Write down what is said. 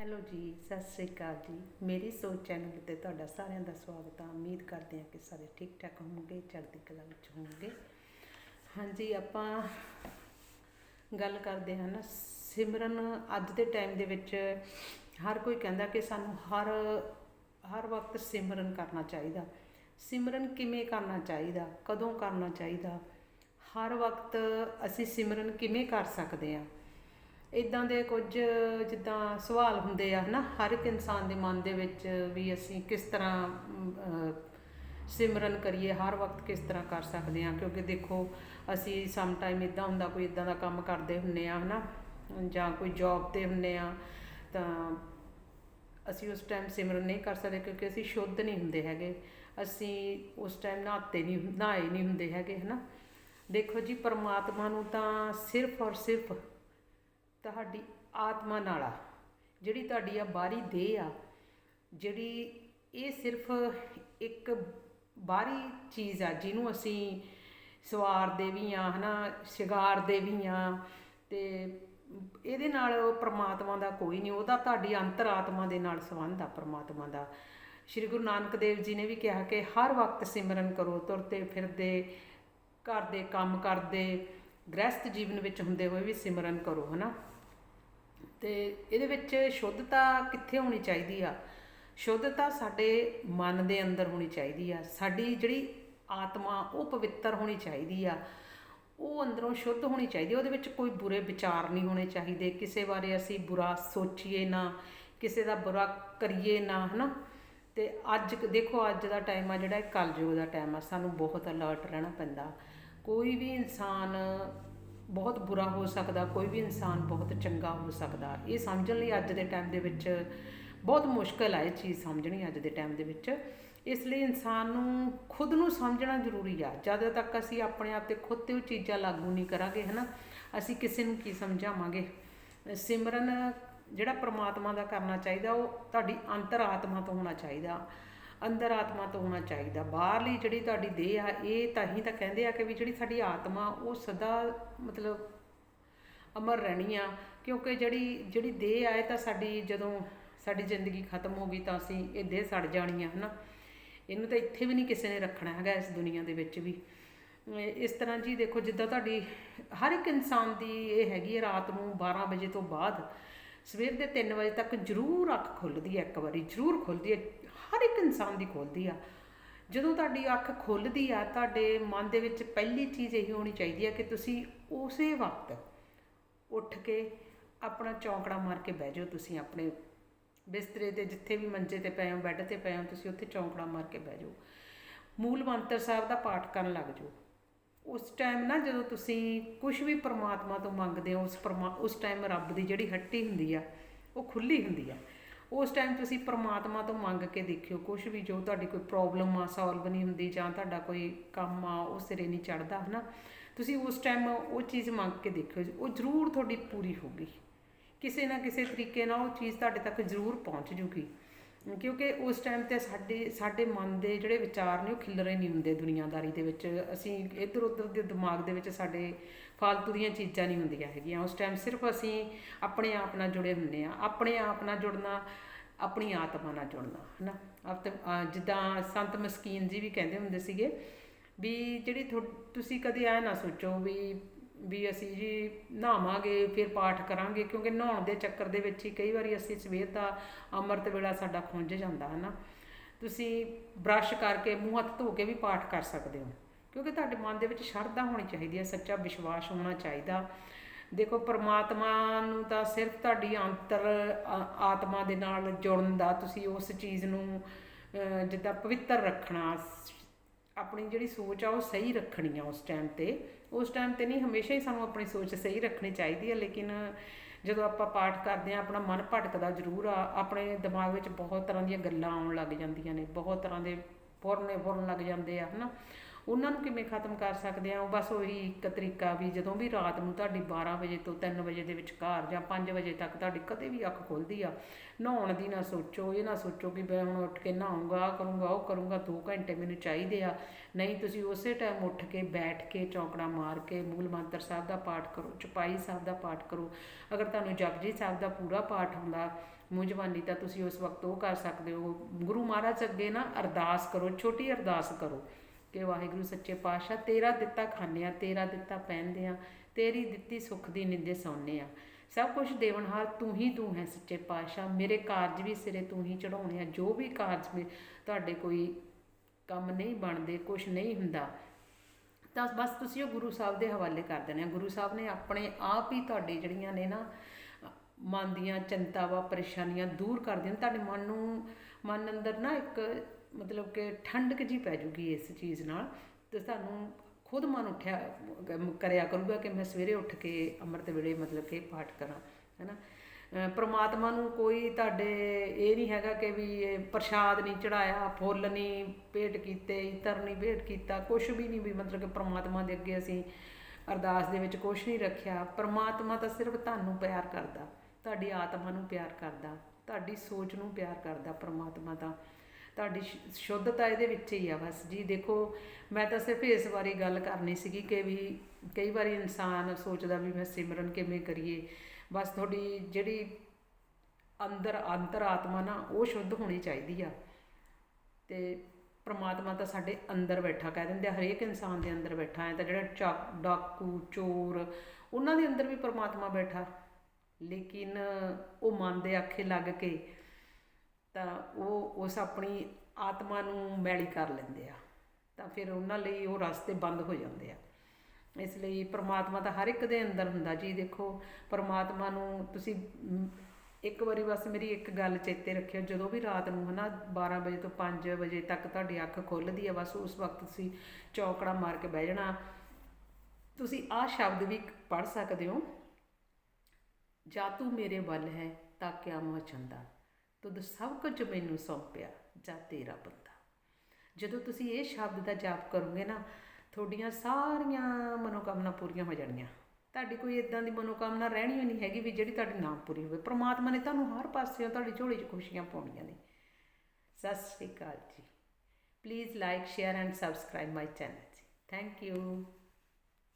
Hello ਜੀ, ਸਤਿ ਸ੍ਰੀ ਅਕਾਲ ਜੀ। ਮੇਰੀ ਸੋਚ ਚੈਨਲ ਤੇ ਤੁਹਾਡਾ ਸਾਰਿਆਂ ਦਾ ਸਵਾਗਤ ਹੈ ਉਮੀਦ ਕਰਦੇ ਹਾਂ ਕਿ ਸਾਰੇ ਠੀਕ ਠਾਕ ਹੋਣਗੇ ਚੜ੍ਹਦੀ ਕਲਾ ਵਿੱਚ ਹੋਣਗੇ ਹਾਂਜੀ, ਆਪਾਂ ਗੱਲ ਕਰਦੇ ਹਾਂ ਨਾ, ਸਿਮਰਨ ਅੱਜ ਦੇ ਟਾਈਮ ਦੇ ਵਿੱਚ ਹਰ ਕੋਈ ਕਹਿੰਦਾ ਕਿ ਸਾਨੂੰ ਹਰ ਹਰ ਵਕਤ ਸਿਮਰਨ ਕਰਨਾ ਚਾਹੀਦਾ। ਸਿਮਰਨ ਕਿਵੇਂ ਕਰਨਾ ਚਾਹੀਦਾ? ਕਦੋਂ ਕਰਨਾ ਚਾਹੀਦਾ? ਹਰ ਵਕਤ ਅਸੀਂ ਸਿਮਰਨ ਕਿਵੇਂ ਕਰ ਸਕਦੇ ਹਾਂ? ਇਦਾਂ ਦੇ ਕੁਝ ਜਿੱਦਾਂ ਸਵਾਲ ਹੁੰਦੇ ਆ, ਹਨਾ? ਹਰ ਇੱਕ ਇਨਸਾਨ ਦੇ ਮਨ ਦੇ ਵਿੱਚ ਵੀ ਅਸੀਂ ਕਿਸ ਤਰ੍ਹਾਂ ਸਿਮਰਨ ਕਰੀਏ, ਹਰ ਵਕਤ ਕਿਸ ਤਰ੍ਹਾਂ ਕਰ ਸਕਦੇ ਹਾਂ? ਕਿਉਂਕਿ ਦੇਖੋ, ਅਸੀਂ ਸਮ ਟਾਈਮ ਇਦਾਂ ਹੁੰਦਾ, ਕੋਈ ਇਦਾਂ ਦਾ ਕੰਮ ਕਰਦੇ ਹੁੰਨੇ ਆ, ਹਨਾ? ਜਾਂ ਕੋਈ ਜੌਬ ਤੇ ਹੁੰਨੇ ਆ, ਤਾਂ ਅਸੀਂ ਉਸ ਟਾਈਮ ਸਿਮਰਨ ਨਹੀਂ ਕਰ ਸਕਦੇ, ਕਿਉਂਕਿ ਅਸੀਂ ਸ਼ੁੱਧ ਨਹੀਂ ਹੁੰਦੇ ਹੈਗੇ। ਅਸੀਂ ਉਸ ਟਾਈਮ ਨਹਾਤੇ ਨਹੀਂ, ਨਹਾਏ ਨਹੀਂ ਹੁੰਦੇ ਹੈਗੇ, ਹਨਾ? ਦੇਖੋ ਜੀ, ਪਰਮਾਤਮਾ ਨੂੰ ਤਾਂ ਸਿਰਫ ਔਰ ਸਿਰਫ ਤੁਹਾਡੀ ਆਤਮਾ ਨਾਲ ਆ। ਜਿਹੜੀ ਤੁਹਾਡੀ ਆ ਬਾਹਰੀ ਦੇਹ ਆ, ਜਿਹੜੀ ਇਹ ਸਿਰਫ ਇੱਕ ਬਾਹਰੀ ਚੀਜ਼ ਆ, ਜਿਹਨੂੰ ਅਸੀਂ ਸਵਾਰਦੇ ਵੀ ਆ, ਹਨਾ ਸ਼ਿੰਗਾਰਦੇ ਵੀ ਆ, ਤੇ ਇਹਦੇ ਨਾਲ ਪ੍ਰਮਾਤਮਾ ਦਾ ਕੋਈ ਨਹੀਂ, ਉਹਦਾ ਤੁਹਾਡੀ ਅੰਤਰਾਤਮਾ ਦੇ ਨਾਲ ਸੰਬੰਧ ਆ ਪ੍ਰਮਾਤਮਾ ਦਾ। ਸ਼੍ਰੀ ਗੁਰੂ ਨਾਨਕ ਦੇਵ ਜੀ ਨੇ ਵੀ ਕਿਹਾ ਕਿ ਹਰ ਵਕਤ ਸਿਮਰਨ ਕਰੋ ਤੁਰਦੇ ਫਿਰਦੇ, ਘਰ ਦੇ ਕੰਮ ਕਰਦੇ ਗ੍ਰਸਤ ਜੀਵਨ ਵਿੱਚ ਹੁੰਦੇ ਹੋਏ ਵੀ ਸਿਮਰਨ ਕਰੋ, ਹਨਾ? ਤੇ ਇਹਦੇ ਵਿੱਚ ਸ਼ੁੱਧਤਾ ਕਿੱਥੇ ਹੋਣੀ ਚਾਹੀਦੀ ਆ? ਸ਼ੁੱਧਤਾ ਸਾਡੇ ਮਨ ਦੇ ਅੰਦਰ ਹੋਣੀ ਚਾਹੀਦੀ ਆ। ਸਾਡੀ ਜਿਹੜੀ ਆਤਮਾ, ਉਹ ਪਵਿੱਤਰ ਹੋਣੀ ਚਾਹੀਦੀ ਆ। ਉਹ ਅੰਦਰੋਂ ਸ਼ੁੱਧ ਹੋਣੀ ਚਾਹੀਦੀ ਆ। ਉਹਦੇ ਵਿੱਚ ਕੋਈ ਬੁਰੇ ਵਿਚਾਰ ਨਹੀਂ ਹੋਣੇ ਚਾਹੀਦੇ। ਕਿਸੇ ਬਾਰੇ ਅਸੀਂ ਬੁਰਾ ਸੋਚੀਏ ਨਾ, ਕਿਸੇ ਦਾ ਬੁਰਾ ਕਰੀਏ ਨਾ, ਹਨਾ? ਤੇ ਅੱਜ, ਦੇਖੋ, ਅੱਜ ਦਾ ਟਾਈਮ ਆ ਜਿਹੜਾ, ਇਹ ਕਲਯੁਗ ਦਾ ਟਾਈਮ ਆ। ਸਾਨੂੰ ਬਹੁਤ ਅਲਰਟ ਰਹਿਣਾ ਪੈਂਦਾ। ਕੋਈ ਵੀ ਇਨਸਾਨ ਬਹੁਤ ਬੁਰਾ ਹੋ ਸਕਦਾ, ਕੋਈ ਵੀ ਇਨਸਾਨ ਬਹੁਤ ਚੰਗਾ ਹੋ ਸਕਦਾ। ਇਹ ਸਮਝਣ ਲਈ ਅੱਜ ਦੇ ਟਾਈਮ ਦੇ ਵਿੱਚ ਬਹੁਤ ਮੁਸ਼ਕਲ ਹੈ ਇਹ ਚੀਜ਼ ਸਮਝਣੀ ਅੱਜ ਦੇ ਟਾਈਮ ਦੇ ਵਿੱਚ। ਇਸ ਲਈ ਇਨਸਾਨ ਨੂੰ ਖੁਦ ਨੂੰ ਸਮਝਣਾ ਜ਼ਰੂਰੀ ਆ। ਜਦੋਂ ਤੱਕ ਅਸੀਂ ਆਪਣੇ ਆਪ ਤੇ ਖੁਦ ਤੇ ਉਹ ਚੀਜ਼ਾਂ ਲਾਗੂ ਨਹੀਂ ਕਰਾਂਗੇ, ਹਨਾ, ਅਸੀਂ ਕਿਸੇ ਨੂੰ ਕੀ ਸਮਝਾਵਾਂਗੇ? ਸਿਮਰਨ ਜਿਹੜਾ ਪ੍ਰਮਾਤਮਾ ਦਾ ਕਰਨਾ ਚਾਹੀਦਾ, ਉਹ ਤੁਹਾਡੀ ਅੰਤਰ ਆਤਮਾ ਤੋਂ ਹੋਣਾ ਚਾਹੀਦਾ। ਅੰਦਰ ਆਤਮਾ ਤੋਂ ਹੋਣਾ ਚਾਹੀਦਾ। ਬਾਹਰਲੀ ਜਿਹੜੀ ਤੁਹਾਡੀ ਦੇਹ ਆ, ਇਹ ਤਾਂ ਹੀ ਤਾਂ ਕਹਿੰਦੇ ਆ ਕਿ ਵੀ ਜਿਹੜੀ ਸਾਡੀ ਆਤਮਾ, ਉਹ ਸਦਾ ਮਤਲਬ ਅਮਰ ਰਹਿਣੀ ਆ। ਕਿਉਂਕਿ ਜਿਹੜੀ ਜਿਹੜੀ ਦੇਹ ਆਏ ਤਾਂ ਸਾਡੀ ਜਦੋਂ ਸਾਡੀ ਜ਼ਿੰਦਗੀ ਖਤਮ ਹੋ ਗਈ ਤਾਂ ਅਸੀਂ ਇਹ ਦੇਹ ਸੜ ਜਾਣੀ ਆ, ਹਨਾ। ਇਹਨੂੰ ਤਾਂ ਇੱਥੇ ਵੀ ਨਹੀਂ ਕਿਸੇ ਨੇ ਰੱਖਣਾ ਹੈਗਾ ਇਸ ਦੁਨੀਆ ਦੇ ਵਿੱਚ ਵੀ। ਇਸ ਤਰ੍ਹਾਂ ਜੀ ਦੇਖੋ, ਜਿੱਦਾਂ ਤੁਹਾਡੀ ਹਰ ਇੱਕ ਇਨਸਾਨ ਦੀ ਇਹ ਹੈਗੀ ਹੈ ਰਾਤ ਨੂੰ 12 ਵਜੇ ਤੋਂ ਬਾਅਦ। ਸਵੇਰ ਦੇ 3 ਵਜੇ ਤੱਕ ਜ਼ਰੂਰ ਅੱਖ ਖੁੱਲਦੀ ਹੈ ਇੱਕ ਵਾਰੀ, ਜ਼ਰੂਰ ਖੁੱਲਦੀ ਹੈ, ਹਰ ਇੱਕ ਇਨਸਾਨ ਦੀ ਖੁੱਲਦੀ ਆ। ਜਦੋਂ ਤੁਹਾਡੀ ਅੱਖ ਖੁੱਲਦੀ ਆ, ਤੁਹਾਡੇ ਮਨ ਦੇ ਵਿੱਚ ਪਹਿਲੀ ਚੀਜ਼ ਇਹ ਹੋਣੀ ਚਾਹੀਦੀ ਆ ਕਿ ਤੁਸੀਂ ਉਸੇ ਵਕਤ ਉੱਠ ਕੇ ਆਪਣਾ ਚੌਂਕੜਾ ਮਾਰ ਕੇ ਬਹਿ ਜਾਓ ਤੁਸੀਂ ਆਪਣੇ ਬਿਸਤਰੇ ਤੇ, ਜਿੱਥੇ ਵੀ ਮੰਜੇ ਤੇ ਪਏ ਹੋ, ਬੈੱਡ ਤੇ ਪਏ ਹੋ, ਤੁਸੀਂ ਉੱਥੇ ਚੌਂਕੜਾ ਮਾਰ ਕੇ ਬਹਿ ਜਾਓ। ਮੂਲ ਮੰਤਰ ਸਾਹਿਬ ਦਾ ਪਾਠ ਕਰਨ ਲੱਗ ਜਾਓ। ਉਸ ਟਾਈਮ ਨਾ ਜਦੋਂ ਤੁਸੀਂ ਕੁਝ ਵੀ ਪ੍ਰਮਾਤਮਾ ਤੋਂ ਮੰਗਦੇ ਹੋ, ਉਸ ਪਰਮਾ, ਉਸ ਟਾਈਮ ਰੱਬ ਦੀ ਜਿਹੜੀ ਹੱਟੀ ਹੁੰਦੀ ਆ, ਉਹ ਖੁੱਲੀ ਹੁੰਦੀ ਆ। ਉਸ ਟਾਈਮ ਤੁਸੀਂ ਪ੍ਰਮਾਤਮਾ ਤੋਂ ਮੰਗ ਕੇ ਦੇਖਿਓ ਕੁਝ ਵੀ ਜੋ ਤੁਹਾਡੀ ਕੋਈ ਪ੍ਰੋਬਲਮ ਆ ਸੋਲਵ ਨਹੀਂ ਹੁੰਦੀ ਜਾਂ ਤੁਹਾਡਾ ਕੋਈ ਕੰਮ ਆ, ਉਹ ਸਿਰੇ ਨਹੀਂ ਚੜਦਾ ਹਨਾ? ਤੁਸੀਂ ਉਸ ਟਾਈਮ ਉਹ ਚੀਜ਼ ਮੰਗ ਕੇ ਦੇਖਿਓ, ਉਹ ਜ਼ਰੂਰ ਤੁਹਾਡੀ ਪੂਰੀ ਹੋਗੀ ਕਿਸੇ ਨਾ ਕਿਸੇ ਤਰੀਕੇ ਨਾਲ ਉਹ ਚੀਜ਼ ਤੁਹਾਡੇ ਤੱਕ ਜ਼ਰੂਰ ਪਹੁੰਚ ਜੂਗੀ। ਕਿਉਂਕਿ ਉਸ ਟਾਈਮ ਤੇ ਸਾਡੇ ਸਾਡੇ ਮਨ ਦੇ ਜਿਹੜੇ ਵਿਚਾਰ ਨੇ ਉਹ ਖਿਲਰੇ ਨਹੀਂ ਹੁੰਦੇ ਦੁਨੀਆਦਾਰੀ ਦੇ ਵਿੱਚ। ਅਸੀਂ ਇੱਧਰ ਉੱਧਰ ਦੇ ਦਿਮਾਗ ਦੇ ਵਿੱਚ ਸਾਡੇ ਫਾਲਤੂ ਦੀਆਂ ਚੀਜ਼ਾਂ ਨਹੀਂ ਹੁੰਦੀਆਂ ਹੈਗੀਆਂ। ਉਸ ਟਾਈਮ ਸਿਰਫ ਅਸੀਂ ਆਪਣੇ ਆਪ ਨਾਲ ਜੁੜੇ ਹੁੰਦੇ ਆ ਆਪਣੇ ਆਪ ਨਾਲ ਜੁੜਨਾ, ਆਪਣੀ ਆਤਮਾ ਨਾਲ ਜੁੜਨਾ, ਹਨਾ? ਆਪ ਤੇ ਜਿੱਦਾਂ ਸੰਤ ਮਸਕੀਨ ਜੀ ਵੀ ਕਹਿੰਦੇ ਹੁੰਦੇ ਸੀਗੇ ਵੀ ਜਿਹੜੀ ਥੋ- ਤੁਸੀਂ ਕਦੇ ਐ ਨਾ ਸੋਚੋ ਵੀ ਵੀ ਅਸੀਂ ਜੀ ਨਹਾਵਾਂਗੇ, ਫਿਰ ਪਾਠ ਕਰਾਂਗੇ, ਕਿਉਂਕਿ ਨਹਾਉਣ ਦੇ ਚੱਕਰ ਦੇ ਵਿੱਚ ਹੀ ਕਈ ਵਾਰੀ ਅਸੀਂ ਸਵੇਰ ਦਾ ਅੰਮ੍ਰਿਤ ਵੇਲਾ ਸਾਡਾ ਖੁੰਝ ਜਾਂਦਾ ਹੈ ਨਾ ਤੁਸੀਂ ਬ੍ਰਸ਼ ਕਰਕੇ ਮੂੰਹ ਹੱਥ ਧੋ ਕੇ ਵੀ ਪਾਠ ਕਰ ਸਕਦੇ ਹੋ, ਕਿਉਂਕਿ ਤੁਹਾਡੇ ਮਨ ਦੇ ਵਿੱਚ ਸ਼ਰਧਾ ਹੋਣੀ ਚਾਹੀਦੀ ਹੈ, ਸੱਚਾ ਵਿਸ਼ਵਾਸ ਹੋਣਾ ਚਾਹੀਦਾ। ਦੇਖੋ, ਪਰਮਾਤਮਾ ਨੂੰ ਤਾਂ ਸਿਰਫ ਤੁਹਾਡੀ ਅੰਤਰ ਆ- ਆਤਮਾ ਦੇ ਨਾਲ ਜੁੜਨ ਦਾ, ਤੁਸੀਂ ਉਸ ਚੀਜ਼ ਨੂੰ ਜਿੱਦਾਂ ਪਵਿੱਤਰ ਰੱਖਣਾ ਆਪਣੀ ਜਿਹੜੀ ਸੋਚ ਆ ਉਹ ਸਹੀ ਰੱਖਣੀ ਆ ਉਸ ਟਾਈਮ ਤੇ। ਉਸ ਟਾਈਮ ਤੇ ਨਹੀਂ, ਹਮੇਸ਼ਾ ਹੀ ਸਾਨੂੰ ਆਪਣੀ ਸੋਚ ਸਹੀ ਰੱਖਣੀ ਚਾਹੀਦੀ ਹੈ, ਲੇਕਿਨ ਜਦੋਂ ਆਪਾਂ ਪਾਠ ਕਰਦੇ ਆ ਆਪਣਾ ਮਨ ਭਟਕਦਾ ਜ਼ਰੂਰ ਆ, ਆਪਣੇ ਦਿਮਾਗ ਵਿੱਚ ਬਹੁਤ ਤਰ੍ਹਾਂ ਦੀਆਂ ਗੱਲਾਂ ਆਉਣ ਲੱਗ ਜਾਂਦੀਆਂ ਨੇ, ਬਹੁਤ ਤਰ੍ਹਾਂ ਦੇ ਫੁਰਨੇ ਫੁਰਨ ਲੱਗ ਜਾਂਦੇ ਆ, ਹਨਾ? ਉਹਨਾਂ ਨੂੰ ਕਿਵੇਂ ਖਤਮ ਕਰ ਸਕਦੇ ਆ? ਉਹ ਬਸ ਉਹੀ ਇੱਕ ਤਰੀਕਾ ਵੀ ਜਦੋਂ ਵੀ ਰਾਤ ਨੂੰ ਤੁਹਾਡੀ 12 ਵਜੇ ਤੋਂ 3 ਵਜੇ ਦੇ ਵਿਚਕਾਰ ਜਾਂ 5 ਵਜੇ ਤੱਕ ਤੁਹਾਡੀ ਕਦੇ ਵੀ ਅੱਖ ਖੁੱਲਦੀ ਆ, ਨਹਾਉਣ ਦੀ ਨਾ ਸੋਚੋ, ਇਹ ਨਾ ਸੋਚੋ ਕਿ ਮੈਂ ਹੁਣ ਉੱਠ ਕੇ ਨਹਾਉਂਗਾ ਆਹ ਕਰੂੰਗਾ, ਉਹ ਕਰੂੰਗਾ 2 ਘੰਟੇ ਮੈਨੂੰ ਚਾਹੀਦੇ ਆ। ਨਹੀਂ, ਤੁਸੀਂ ਉਸੇ ਟਾਈਮ ਉੱਠ ਕੇ ਬੈਠ ਕੇ ਚੌਂਕੜਾ ਮਾਰ ਕੇ ਮੂਲ ਮੰਤਰ ਸਾਹਿਬ ਦਾ ਪਾਠ ਕਰੋ, ਚਪਾਈ ਸਾਹਿਬ ਦਾ ਪਾਠ ਕਰੋ। ਅਗਰ ਤੁਹਾਨੂੰ ਜਪਜੀ ਸਾਹਿਬ ਦਾ ਪੂਰਾ ਪਾਠ ਹੁੰਦਾ ਮੂੰਹ ਤਾਂ ਤੁਸੀਂ ਉਸ ਵਕਤ ਉਹ ਕਰ ਸਕਦੇ ਹੋ। ਗੁਰੂ ਮਹਾਰਾਜ ਅੱਗੇ ਨਾ ਅਰਦਾਸ ਕਰੋ, ਛੋਟੀ ਅਰਦਾਸ ਕਰੋ। ਕਿ ਵਾਹਿਗੁਰੂ ਸੱਚੇ ਪਾਤਸ਼ਾਹ, ਤੇਰਾ ਦਿੱਤਾ ਖਾਂਦੇ ਆ ਤੇਰਾ ਦਿੱਤਾ ਪਹਿਨਦੇ ਆ ਤੇਰੀ ਦਿੱਤੀ ਸੁੱਖ ਦੀ ਨਿੰਦੇ ਸੌਂਦੇ ਆ ਸਭ ਕੁਝ ਦੇਵਨਹਾਰ ਤੂੰ ਹੀ ਤੂੰ ਹੈ ਸੱਚੇ ਪਾਤਸ਼ਾਹ, ਮੇਰੇ ਕਾਰਜ ਵੀ ਸਿਰੇ ਤੂੰ ਹੀ ਚੜਾਉਣੇ ਆ ਜੋ ਵੀ ਕਾਰਜ ਮੇ ਤੁਹਾਡੇ ਕੋਈ ਕੰਮ ਨਹੀਂ ਬਣਦੇ ਕੁਝ ਨਹੀਂ ਹੁੰਦਾ, ਤਾਂ ਬਸ ਤੁਸੀਂ ਉਹ ਗੁਰੂ ਸਾਹਿਬ ਦੇ ਹਵਾਲੇ ਕਰ ਦੇਣੇ ਆ। ਗੁਰੂ ਸਾਹਿਬ ਨੇ ਆਪਣੇ ਆਪ ਹੀ ਤੁਹਾਡੇ ਜਿਹੜੀਆਂ ਨੇ ਨਾ, ਮਨ ਦੀਆਂ ਚਿੰਤਾਵਾਂ, ਪਰੇਸ਼ਾਨੀਆਂ ਦੂਰ ਕਰ ਦੇਣ ਤੁਹਾਡੇ ਮਨ ਨੂੰ ਮਨ ਅੰਦਰ ਨਾ ਇੱਕ ਮਤਲਬ ਕਿ ਠੰਡਕ ਜੀ ਪੈ ਜੂਗੀ ਇਸ ਚੀਜ਼ ਨਾਲ ਤੇ ਤੁਹਾਨੂੰ ਖੁਦ ਮਨ ਉੱਠਿਆ ਕਰਿਆ ਕਰੂਗਾ ਕਿ ਮੈਂ ਸਵੇਰੇ ਉੱਠ ਕੇ ਅੰਮ੍ਰਿਤ ਵੇਲੇ ਮਤਲਬ ਕਿ ਪਾਠ ਕਰਾਂ, ਹੈਨਾ। ਅਹ ਪ੍ਰਮਾਤਮਾ ਨੂੰ ਕੋਈ ਤੁਹਾਡੇ ਇਹ ਨਹੀਂ ਹੈਗਾ ਕਿ ਵੀ ਇਹ ਪ੍ਰਸ਼ਾਦ ਨਹੀਂ ਚੜਾਇਆ ਫੁੱਲ ਨਹੀਂ ਭੇਟ ਕੀਤੇ, ਇਤਰ ਨਹੀਂ ਭੇਟ ਕੀਤਾ ਕੁਝ ਵੀ ਨਹੀਂ ਵੀ ਮਤਲਬ ਕਿ ਪਰਮਾਤਮਾ ਦੇ ਅੱਗੇ ਅਸੀਂ ਅਰਦਾਸ ਦੇ ਵਿੱਚ ਕੁਝ ਨਹੀਂ ਰੱਖਿਆ। ਪਰਮਾਤਮਾ ਤਾਂ ਸਿਰਫ ਤੁਹਾਨੂੰ ਪਿਆਰ ਕਰਦਾ, ਤੁਹਾਡੀ ਆਤਮਾ ਨੂੰ ਪਿਆਰ ਕਰਦਾ। ਤੁਹਾਡੀ ਸੋਚ ਨੂੰ ਪਿਆਰ ਕਰਦਾ ਪ੍ਰਮਾਤਮਾ ਤਾਂ ਤੁਹਾਡੀ ਸ਼ੁ- ਸ਼ੁੱਧਤਾ ਇਹਦੇ ਵਿੱਚ ਹੀ ਆ ਬਸ। ਜੀ ਦੇਖੋ, ਮੈਂ ਤਾਂ ਸਿਰਫ ਇਸ ਬਾਰੇ ਗੱਲ ਕਰਨੀ ਸੀਗੀ ਕਿ ਵੀ ਕਈ ਵਾਰੀ ਇਨਸਾਨ ਸੋਚਦਾ ਵੀ ਮੈਂ ਸਿਮਰਨ ਕਿਵੇਂ ਕਰੀਏ। ਬਸ ਤੁਹਾਡੀ ਜਿਹੜੀ ਅੰਦਰ ਅੰਤਰ ਆਤਮਾ ਨਾ, ਉਹ ਸ਼ੁੱਧ ਹੋਣੀ ਚਾਹੀਦੀ ਆ। ਤੇ ਪ੍ਰਮਾਤਮਾ ਤਾਂ ਸਾਡੇ ਅੰਦਰ ਬੈਠਾ, ਕਹਿ ਦਿੰਦੇ ਹਰੇਕ ਇਨਸਾਨ ਦੇ ਅੰਦਰ ਬੈਠਾ। ਹੈ ਤਾਂ ਜਿਹੜਾ ਚੱਕ, ਡਾਕੂ, ਚੋਰ, ਉਹਨਾਂ ਦੇ ਅੰਦਰ ਵੀ ਪ੍ਰਮਾਤਮਾ ਬੈਠਾ। ਲੇਕਿਨ ਉਹ ਮਨ ਦੇ ਆਖੇ ਲੱਗ ਕੇ ਤਾਂ ਉਹ ਉਸ ਆਪਣੀ ਆਤਮਾ ਨੂੰ ਮੈਲੀ ਕਰ ਲੈਂਦੇ ਆ। ਤਾਂ ਫਿਰ ਉਹਨਾਂ ਲਈ ਉਹ ਰਸਤੇ ਬੰਦ ਹੋ ਜਾਂਦੇ ਆ। ਇਸ ਲਈ ਪ੍ਰਮਾਤਮਾ ਤਾਂ ਹਰ ਇੱਕ ਦੇ ਅੰਦਰ ਹੁੰਦਾ ਜੀ। ਦੇਖੋ, ਪ੍ਰਮਾਤਮਾ ਨੂੰ ਤੁਸੀਂ ਇੱਕ ਵਾਰੀ ਬਸ ਮੇਰੀ ਇੱਕ ਗੱਲ ਚੇਤੇ ਰੱਖਿਓ। ਜਦੋਂ ਵੀ ਰਾਤ ਨੂੰ ਹਨਾ 12 ਵਜੇ ਤੋਂ 5 ਵਜੇ ਤੱਕ ਤੁਹਾਡੀ ਅੱਖ ਖੁੱਲਦੀ ਆ, ਬਸ ਉਸ ਵਕਤ ਤੁਸੀਂ ਚੌਕੜਾ ਮਾਰ ਕੇ ਬਹਿ ਜਾਣਾ। ਤੁਸੀਂ ਆਹ ਸ਼ਬਦ ਵੀ ਪੜ੍ਹ ਸਕਦੇ ਹੋ। ਜਾ ਤੂੰ ਮੇਰੇ ਵੱਲ ਹੈ ਤਾਂ ਕਿਆ ਮੋਹ ਚੰਦਾ? ਤੁਧ ਸਭ ਕੁਝ ਮੈਨੂੰ ਸੌਂਪਿਆ, ਜਾ ਤੇਰਾ ਬੰਦਾ। ਜਦੋਂ ਤੁਸੀਂ ਇਹ ਸ਼ਬਦ ਦਾ ਜਾਪ ਕਰੋਗੇ ਨਾ, ਤੁਹਾਡੀਆਂ ਸਾਰੀਆਂ ਮਨੋਕਾਮਨਾ ਪੂਰੀਆਂ ਹੋ ਜਾਣੀਆਂ। ਤੁਹਾਡੀ ਕੋਈ ਇਦਾਂ ਦੀ ਮਨੋਕਾਮਨਾ ਰਹਿਣੀ ਹੋਈ ਨਹੀਂ ਹੈਗੀ ਵੀ ਜਿਹੜੀ ਤੁਹਾਡੀ ਨਾ ਪੂਰੀ ਹੋਵੇ। ਪ੍ਰਮਾਤਮਾ ਨੇ ਤੁਹਾਨੂੰ ਹਰ ਪਾਸਿਓਂ ਤੁਹਾਡੀ ਝੋਲੀ 'ਚ ਖੁਸ਼ੀਆਂ ਪਾਉਣੀਆਂ ਨੇ। ਸਤਿ ਸ਼੍ਰੀ ਅਕਾਲ ਜੀ। Please like share and subscribe my channel ਜੀ। Thank you